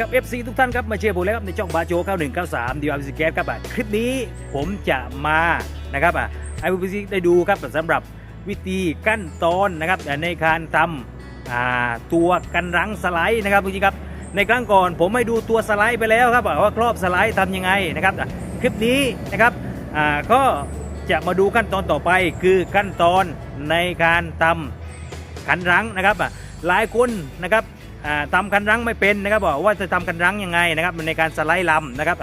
สวัสดีครับ FC ทุกท่านครับมาเชียร์ผมแล้วครับในช่องบาโจ9193 d ีวาร์ซิแกสครับอะคลิปนี้ผมจะมานะครับอะให้ผู้พิได้ดูครับสำหรับวิธีขั้นตอนนะครับในการทำอ่าตัวกันรังสไลด์นะครับผู้ชมครับในครั้งก่อนผมให้ดูตัวสไลด์ไปแล้วครับว่าครอบสไลด์ทำยังไงนะครับคลิปนี้นะครับก็จะมาดูขั้นตอนต่อไปคือขั้นตอนในการทำขันรังนะครับหลายคนนะครับ อ่าทำขันรั้งไม่เป็นนะครับบอกว่าจะทำขันรั้งยังไงนะครับในการสไลด์ลำนะครับ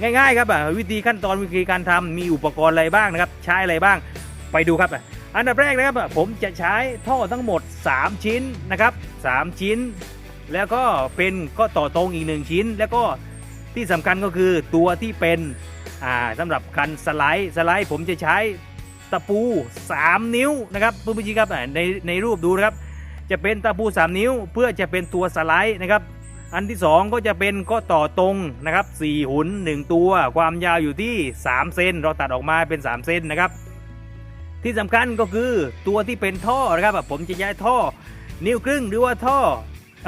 ง่ายๆครับวิธีขั้นตอนวิธีการทำมีอุปกรณ์อะไรบ้างนะครับ ใช้อะไรบ้างไปดูครับ อันดับแรกนะครับผมจะใช้ท่อทั้งหมด 3 ชิ้นนะครับ3ชิ้น แล้วก็เป็นก็ต่อตรงอีก 1 ชิ้น แล้วก็ที่สำคัญก็คือตัวที่เป็นอ่าสำหรับคันสไลด์สไลด์ผมจะใช้ตะปู 3 นิ้วนะครับเพื่อนๆครับในในรูปดูนะครับ จะเป็นตะปู3นิ้วเพื่อจะเป็นตัวสไลด์นะครับ อันที่ 2 ก็จะเป็นก็ต่อตรงนะครับ4หุ่น1 ตัว ความยาวอยู่ที่ 3 เซนเราตัดออกมาเป็น 3 เซนนะครับ ที่สำคัญก็คือตัวที่เป็นท่อนะครับผมจะย้ายท่อ นิ้วครึ่งหรือว่าท่อ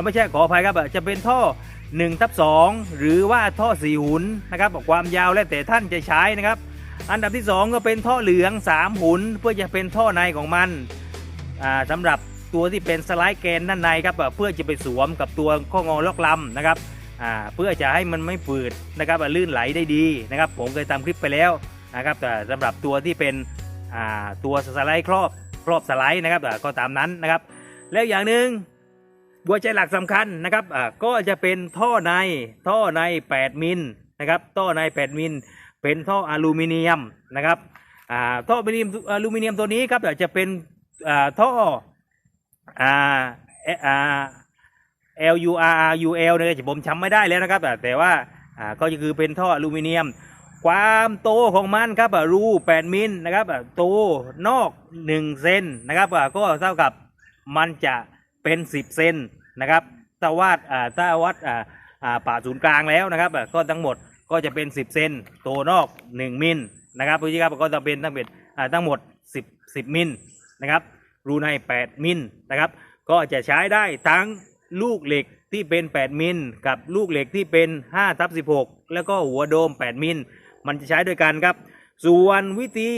ไม่ใช่ขออภัยครับจะเป็นท่อ1ทับ2หรือว่าท่อ4หุ่นนะครับความยาวแล้วแต่ท่านจะใช้นะครับ อันดับที่ 2 ก็เป็นท่อเหลือง 3 หุนเพื่อจะเป็นท่อในของมันอ่าสำหรับ ตัวที่เป็นสไลด์แกนด้านในครับเพื่อจะไปสวมกับตัวข้องอล็อกลำนะครับเพื่อจะให้มันไม่ฝืดนะครับลื่นไหลได้ดีนะครับ ผมเคยทำคลิปไปแล้วนะครับแต่สำหรับตัวที่เป็นตัวสไลด์ครอบครอบสไลด์นะครับก็ตามนั้นนะครับ แล้วอย่างหนึ่งหัวใจหลักสำคัญนะครับก็จะเป็นท่อในท่อใน 8 มิลนะครับท่อใน 8 มิล เป็นท่ออลูมิเนียมนะครับท่ออลูมิเนียมอลูมิเนียมตัวนี้ครับจะเป็นท่อ อ่าเออ่า L U R R U L เนี่ยผมจำไม่ได้แล้วนะครับแต่แต่ว่าอ่าก็คือเป็นท่ออลูมิเนียม ความโตของมันครับรู8มิลนะครับโตนอก 1 เซนนะครับก็เท่ากับมันจะเป็น 10 เซนนะครับถ้าวัดอ่าถ้าวัดป่าศูนย์กลางแล้วนะครับก็ทั้งหมดก็จะเป็น 10 เซนโตนอก 1 มิลนะครับพี่ครับก็จะเป็นทั้งเป็นทั้งหมด 10 10 มิลนะครับ รูใน8มิลนะครับ ก็จะใช้ได้ทั้งลูกเหล็กที่เป็น 8 มิลกับลูกเหล็กที่เป็น5ทับ16 แล้วก็หัวโดม 8 มิล มันจะใช้ด้วยกันครับ ส่วนวิธี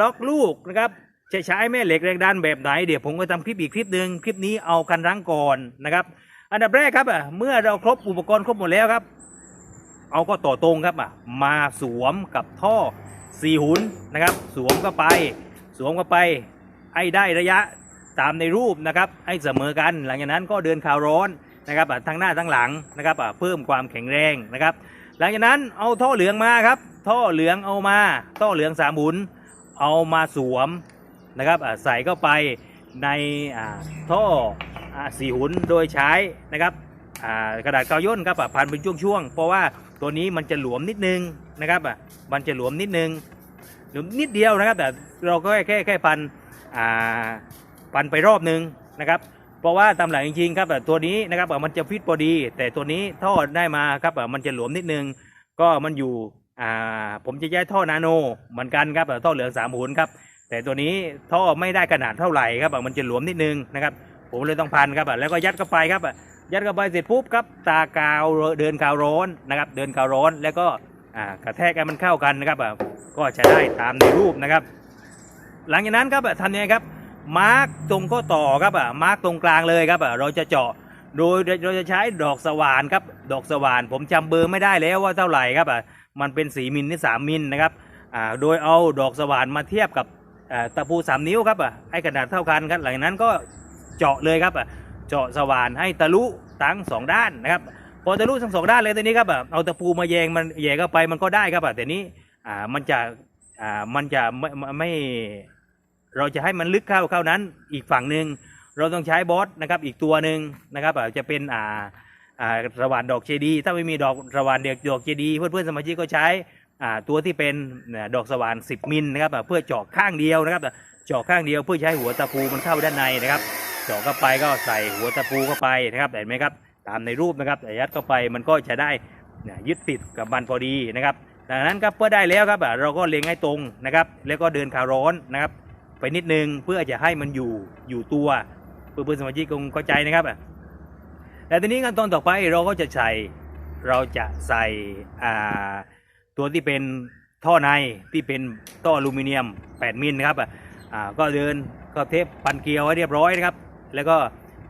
ล็อกลูกนะครับจะใช้แม่เหล็กแรงดันแบบไหนเดี๋ยวผมก็ทำคลิปอีกคลิปหนึ่งคลิปนี้เอาคันรั้งก่อนนะครับ อันดับแรกครับอะเมื่อเราครบอุปกรณ์ครบหมดแล้วครับ เอาก็ต่อตรงครับอะมาสวมกับท่อสี่หุนนะครับ สวมเข้าไป สวมเข้าไป ให้ได้ระยะตามในรูปนะครับให้เสมอกัน หลังจากนั้นก็เดินข่าวร้อนนะครับทั้งหน้าทั้งหลังนะครับเพิ่มความแข็งแรงนะครับ หลังจากนั้นเอาท่อเหลืองมาครับท่อเหลืองเอามาท่อเหลืองสามหุนเอามาสวมนะครับใส่เข้าไปในท่อสี่หุนโดยใช้นะครับกระดาษกาวย่นครับพันเป็นช่วงๆเพราะว่าตัวนี้มันจะหลวมนิดนึงนะครับมันจะหลวมนิดนึงหลวมนิดเดียวนะครับแต่เราก็แค่แค่พัน อ่นไปรอบนึงนะครับ เพราะว่าตามหลักจริงๆครับอ่ตัวนี้นะครับมันจะฟิตพอดี แต่ตัวนี้ท่อได้มาครับมันจะหลวมนิดนึง ก็มันอยู่ผมจะย้ายท่อนาโนเหมือนกันครับอะท่อเหลืองสามหุนครับแต่ตัวนี้ท่อไม่ได้ขนาดเท่าไหร่ครับมันจะหลวมนิดนึงนะครับ ผมเลยต้องพันครับแล้วก็ยัดเข้าไปครับยัดเข้าไปเสร็จปุ๊บครับตากาวเดินกาวร้อนนะครับ เดินกาวร้อนแล้วก็กระแทกให้มันเข้ากันนะครับก็จะได้ตามในรูปนะครับ หลังจากนั้นครับอะทำยังไงครับมาร์กตรงข้อต่อครับอะมาร์กตรงกลางเลยครับอะเราจะเจาะโดยเราจะใช้ดอกสว่านครับดอกสว่านผมจำเบอร์ไม่ได้แล้วว่าเท่าไหร่ครับอะมันเป็นสีมิลนี่สามมิลนะครับอ่าโดยเอาดอกสว่านมาเทียบกับตะปูสามนิ้วครับอะให้ขนาดเท่ากันครับหลังจากนั้นก็เจาะเลยครับอะเจาะสว่านให้ทะลุทั้งสองด้านนะครับพอทะลุทั้งสองด้านเลยตัวนี้ครับอะเอาตะปูมาแยงมันแยงเข้าไปมันก็ได้ครับอะแต่นี้อ่ามันจะอ่ามันจะไม่ไม่ไม่ เราจะให้มันลึกเข้าเข้านั้น อีกฝั่งหนึ่งเราต้องใช้บอสนะครับอีกตัวหนึ่งนะครับอะจะเป็นอ่าอ่าสว่านดอกเจดี ถ้าไม่มีดอกสว่านเด็กดอกเจดีเพื่อนเพื่อนๆสมาชิกก็ใช้อ่าตัวที่เป็นดอกสว่าน 10 มิลนะครับเพื่อเจาะข้างเดียวนะครับเจาะข้างเดียวเพื่อใช้หัวตะปูมันเข้าด้านในนะครับเจาะเข้าไปก็ใส่หัวตะปูเข้าไปนะครับเห็นไหมครับตามในรูปนะครับยัดเข้าไปมันก็จะได้ยึดติดกับมันพอดีนะครับดังนั้นครับเพื่อได้แล้วครับเราก็เล็งให้ตรงนะครับ แล้วก็เดินขาร้อนนะครับ ไปนิดนึงเพื่อจะให้มันอยู่อยู่ตัวเพื่อนสมาชิกคงเข้าใจนะครับอะแต่ทีนี้ขั้นตอนต่อไปเราก็จะใส่เราจะใส่อ่าตัวที่เป็นท่อในที่เป็นท่ออลูมิเนียม 8 มิลนะครับอะอ่าก็เดินก็เทปพันเกลียวไว้เรียบร้อยนะครับ แล้วก็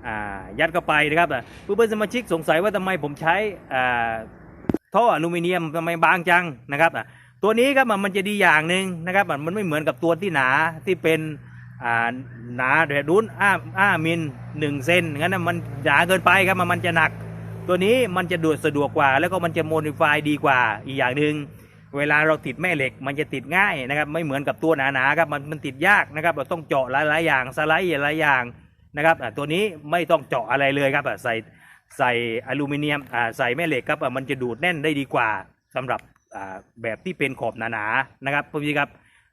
อ่ายัดเข้าไปนะครับอะเพื่อนสมาชิกสงสัยว่าทำไมผมใช้อ่าท่ออลูมิเนียมทำไมบางจังนะครับอะ ตัวนี้ครับมันจะดีอย่างหนึ่งนะครับมันไม่เหมือนกับตัวที่หนาที่เป็นหนาเดือดุนอ้าอ้ามิลหนึ่งเซนงั้นนะมันหนาเกินไปครับมันจะหนัก ตัวนี้มันจะดูดสะดวกกว่า แล้วก็มันจะโมดิฟายดีกว่าอีกอย่างหนึ่งเวลาเราติดแม่เหล็กมันจะติดง่ายนะครับไม่เหมือนกับตัวหนาๆครับมันมันติดยากนะครับเราต้องเจาะหลายๆอย่างสไลด์หลายอย่างนะครับอ่ตัวนี้ไม่ต้องเจาะอะไรเลยครับใส่ใส่อลูมิเนียมใส่แม่เหล็กครับมันจะดูดแน่นได้ดีกว่าสำหรับ แบบที่เป็นขอบหนาๆนะครับพี่ครับ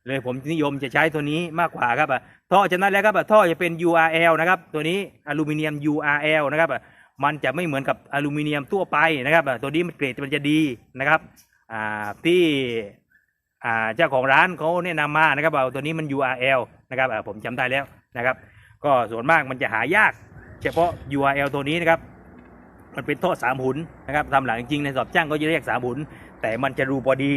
เลยผมนิยมจะใช้ตัวนี้มากกว่าครับอะท่อจากนั้นแล้วครับอะท่อจะเป็น URL นะครับตัวนี้อลูมิเนียม URL นะครับอะมันจะไม่เหมือนกับอลูมิเนียมทั่วไปนะครับอะตัวนี้มันเกรดมันจะดีนะครับอ่าที่อ่าเจ้าของร้านเขาแนะนำมานะครับว่าตัวนี้มัน URL นะครับอะผมจำได้แล้วนะครับ ก็ส่วนมากมันจะหายาก เฉพาะ URL ตัวนี้นะครับ มันเป็นท่อสามหุนนะครับทำหลังจริงๆในสอบจ้างก็จะเรียกสามหุน แต่มันจะรูพอดี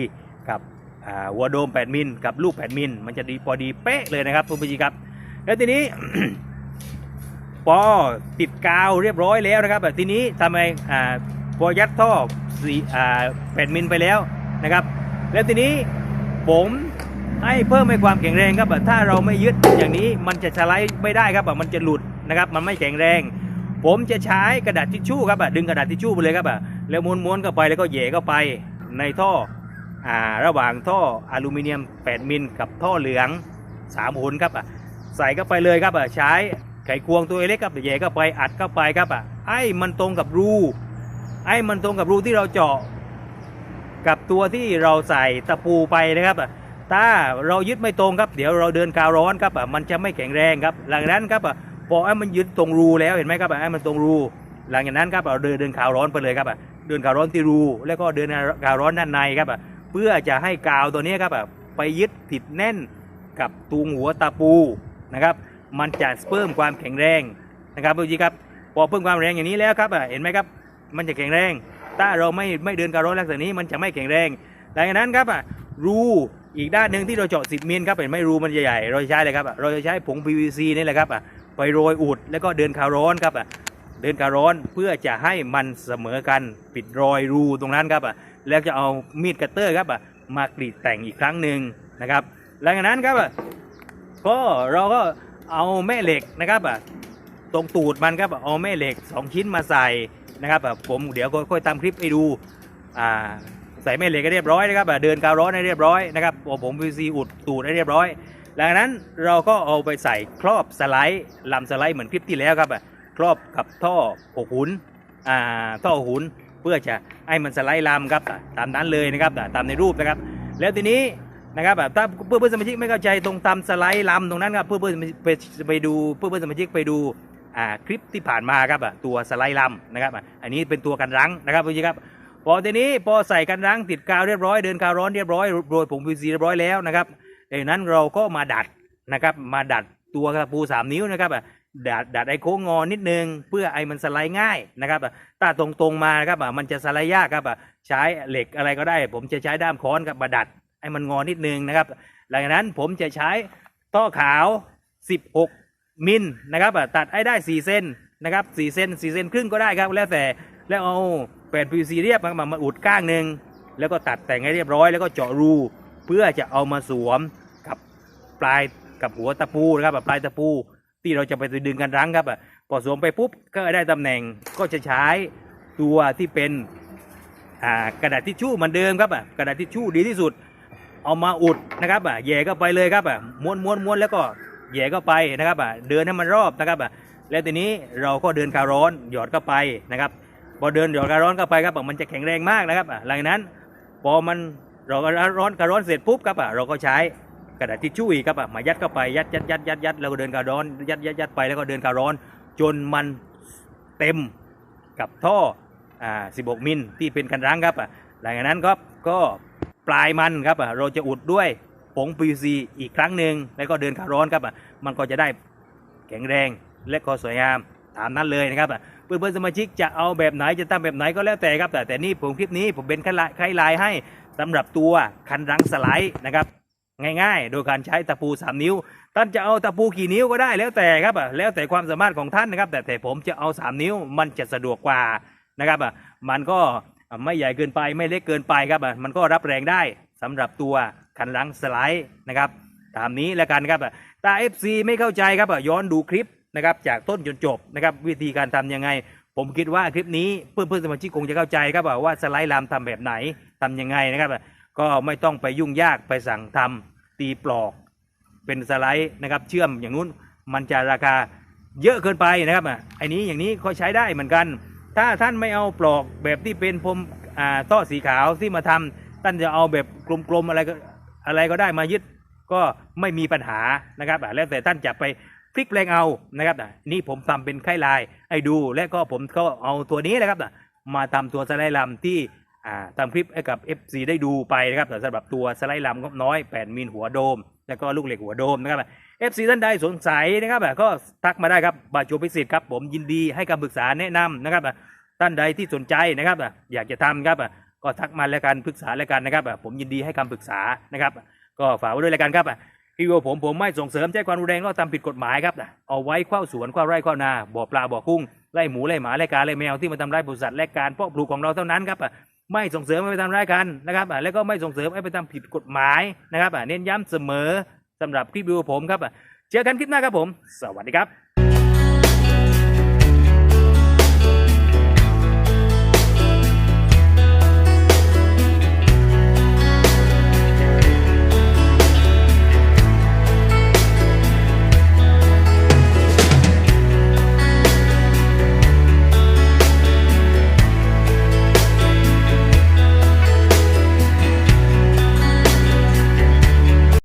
กับอ่าหัวโดม 8 มิลกับลูก 8 มิลมันจะดีพอดีเป๊ะเลยนะครับคุณผู้ชมครับ แล้วทีนี้พอติดกาวเรียบร้อยแล้วนะครับแบบทีนี้ทำไมอพอยัดท่อสี่อ่า8มิลไปแล้วนะครับ แล้วทีนี้ผมให้เพิ่มให้ความแข็งแรงครับแบบถ้าเราไม่ยึดอย่างนี้มันจะสไลด์ไม่ได้ครับแบบมันจะหลุดนะครับมันไม่แข็งแรง ผมจะใช้กระดาษทิชชู่ครับแบบดึงกระดาษทิชชู่ไปเลยครับแบบแล้วม้วนๆเข้าไปแล้วก็แหย่เข้าไป ในท่ออ่าระหว่างท่ออลูมิเนียม 8 มิลกับท่อเหลือง3หุนครับอะใส่เข้าไปเลยครับอะใช้ไขควงตัวเล็กครับแย่เข้าไปอัดเข้าไปครับอะไอ้มันตรงกับรูไอ้มันตรงกับรูที่เราเจาะ กับตัวที่เราใส่ตะปูไปนะครับอะถ้าเรายึดไม่ตรงครับ เดี๋ยวเราเดินกาวร้อนครับอะมันจะไม่แข็งแรงครับ หลังนั้นครับอะพอไอ้มันยึดตรงรูแล้วเห็นไหมครับอะไอ้มันตรงรู หลังจากนั้นครับเราเดินเดินกาวร้อนไปเลยครับอะ เดินกาวร้อนที่รู แล้วก็เดินกาวร้อนด้านในครับอะเพื่อจะให้กาวตัวนี้ครับไปยึดติดแน่นกับตูงหัวตะปูนะครับ มันจะเพิ่มความแข็งแรงนะครับพี่จีครับพอเพิ่มความแรงอย่างนี้แล้วครับอะเห็นไหมครับมันจะแข็งแรง ถ้าเราไม่ไม่เดินกาวร้อนลักษณะนี้มันจะไม่แข็งแรงดังนั้นครับอะรูอีกด้านหนึ่งที่เราเจาะ10มิลครับเห็นไหมรูมันใหญ่ๆเราจะใช้เลยครับอะเราจะใช้ผง PVC นี่แหละครับอะไปโรยอุดแล้วก็เดินกาวร้อนครับอะ เดินกาวร้อนเพื่อจะให้มันเสมอกันปิดรอยรูตรงนั้นครับอะแล้วจะเอามีดคัตเตอร์ครับอะมากรีดแต่งอีกครั้งหนึ่งนะครับหลังจากนั้นครับอะก็เราก็เอาแม่เหล็กนะครับอะตรงตูดมันครับเอาแม่เหล็ก 2 ชิ้นมาใส่นะครับอะผมเดี๋ยวค่อยๆตามคลิปให้ดูอ่าใส่แม่เหล็กก็เรียบร้อยนะครับอะเดินกาวร้อนให้เรียบร้อยนะครับพอผมพีซีอุดตูดให้เรียบร้อยหลังจากนั้นเราก็เอาไปใส่ครอบสไลด์ลำสไลด์เหมือนคลิปที่แล้วครับอะ ครอบกับท่อหกหุนอ่าท่อหุนเพื่อจะให้มันสไลด์ลำครับตามนั้นเลยนะครับตามในรูปนะครับ แล้วทีนี้นะครับถ้าเพื่อนเพื่อนสมาชิกไม่เข้าใจตรงตามสไลด์ลำตรงนั้นครับเพื่อนเพื่อนไปไปดูเพื่อนเพื่อนสมาชิกไปดูอ่าคลิปที่ผ่านมาครับตัวสไลด์ลำนะครับอันนี้เป็นตัวกันรั้งนะครับเพี่อนครับพอทีนี้พอใส่กันรั้งติดกาวเรียบร้อยเดินกาวร้อนเรียบร้อยโรยผงพีซีเรียบร้อยแล้วนะครับดังนั้นเราก็มาดัดนะครับมาดัดตัวกระปูสามนิ้วนะครับ ดัดดัดไอโค้งงอนิดนึง เพื่อไอมันสไลด์ง่ายนะครับถ้าตรงๆมานะครับมันจะสไลด์ยากครับใช้เหล็กอะไรก็ได้ ผมจะใช้ด้ามค้อนกับมาดัดให้มันงอนิดนึงนะครับหลังจากนั้นผมจะใช้ท่อขาว 16 มิลนะครับตัดให้ได้ 4 เส้นนะครับ4เส้น4เส้นครึ่งก็ได้ครับแล้วแต่แล้วเอาแผ่น PVC เรียบมามาอุดก้างหนึ่งแล้วก็ตัดแต่งให้เรียบร้อยแล้วก็เจาะรู เพื่อจะเอามาสวมกับปลายกับหัวตะปูนะครับปลายตะปู ที่เราจะไปดึงกันรั้งครับอะพอสวมไปปุ๊บก็ได้ตำแหน่งก็จะใช้ตัวที่เป็นอ่ากระดาษทิชชู่เหมือนเดิมครับอะกระดาษทิชชู่ดีที่สุด เอามาอุดนะครับอะแย่เข้าไปเลยครับอะม้วนม้วนม้วนแล้วก็แย่เข้าไปนะครับอะเดินให้มันรอบนะครับอะแล้วทีนี้เราก็เดินการ้อนหยอดเข้าไปนะครับพอเดินหยอดการ้อนเข้าไปครับอะมันจะแข็งแรงมากนะครับอะหลังนั้นพอมันเราก็ร้อนการ้อนเสร็จปุ๊บครับอะเราก็ใช้ กระดาษทิชชู่อีกครับอะมายัดเข้าไปยัดยัดยัดยัดยัดแล้วก็เดินกาวร้อนยัดยัดยัดไปแล้วก็เดินกาวร้อน จนมันเต็มกับท่ออ่า16 มิลที่เป็นกันรั้งครับอะหลังจากนั้นครับก็ปลายมันครับอะเราจะอุดด้วยผง PVC อีกครั้งหนึ่งแล้วก็เดินกาวร้อนครับอะมันก็จะได้แข็งแรงและก็สวยงามตามนั้นเลยนะครับอะเพื่อนๆสมาชิกจะเอาแบบไหนจะทำแบบไหนก็แล้วแต่ครับแต่แต่นี่ผมคลิปนี้ผมเป็นไคลายให้สำหรับตัวคันรังสไลด์นะครับ ง่ายๆ โดยการใช้ตะปู 3 นิ้ว ท่านจะเอาตะปูกี่นิ้วก็ได้แล้วแต่ครับอะแล้วแต่ความสามารถของท่านนะครับ แต่แต่ผมจะเอา 3 นิ้วมันจะสะดวกกว่านะครับอะมันก็ไม่ใหญ่เกินไปไม่เล็กเกินไปครับอะมันก็รับแรงได้สำหรับตัวคันรังสไลด์นะครับ ตามนี้แล้วกันครับอะถ้า FC ไม่เข้าใจครับอะย้อนดูคลิปนะครับจากต้นจนจบนะครับวิธีการทำยังไง ผมคิดว่าคลิปนี้เพื่อนเพื่อนๆสมาชิกคงจะเข้าใจครับว่าสไลด์ลามทำแบบไหนทำยังไงนะครับอะ ก็ไม่ต้องไปยุ่งยากไปสั่งทำตีปลอก เป็นสไลด์นะครับ เชื่อมอย่างนู้นมันจะราคาเยอะเกินไปนะครับอะไอ้นี้อย่างนี้ก็ใช้ได้เหมือนกัน ถ้าท่านไม่เอาปลอกแบบที่เป็นพรมอ่าต้อสีขาวที่มาทำท่านจะเอาแบบกลมๆอะไรก็อะไรก็ได้มายึดก็ไม่มีปัญหานะครับแล้วแต่ท่านจะไปพลิกแปลงเอานะครับอะนี่ผมทำเป็นไข่ลายให้ดูและก็ผมก็เอาตัวนี้นะครับมาทำตัวสไลด์ลำที่ ทำคลิปให้กับ FC ได้ดูไปนะครับสำหรับตัวสไลด์ลำงบน้อย 8มิลหัวโดม แล้วก็ลูกเหล็กหัวโดมนะครับ FC ท่านใดสงสัยนะครับก็ทักมาได้ครับบาโจพิสิทธิ์ครับผมยินดีให้คำปรึกษาแนะนำนะครับท่านใดที่สนใจนะครับอยากจะทำครับก็ทักมาแล้วกันปรึกษาแล้วกันนะครับผมยินดีให้คำปรึกษานะครับ ก็ฝากไว้ด้วยแล้วกันครับพี่วัวผมผมไม่ส่งเสริมใช้ความรุนแรงก็ทำผิดกฎหมายครับเอาไว้ข้าวสวนข้าวไร่ข้าวนาบ่อปลาบ่อกุ้งไล่หมูไล่หมาไล่กาไล่แมวที่มาทำร้ายบริษัทและการเพาะปลูกของเราเท่านั้นครับ ไม่ส่งเสริมให้ไปทำร้ายกันนะครับแล้วก็ไม่ส่งเสริมให้ไปทำผิดกฎหมายนะครับเน้นย้ำเสมอสำหรับคลิปวิวผมครับเจอกันคลิปหน้าครับผม สวัสดีครับ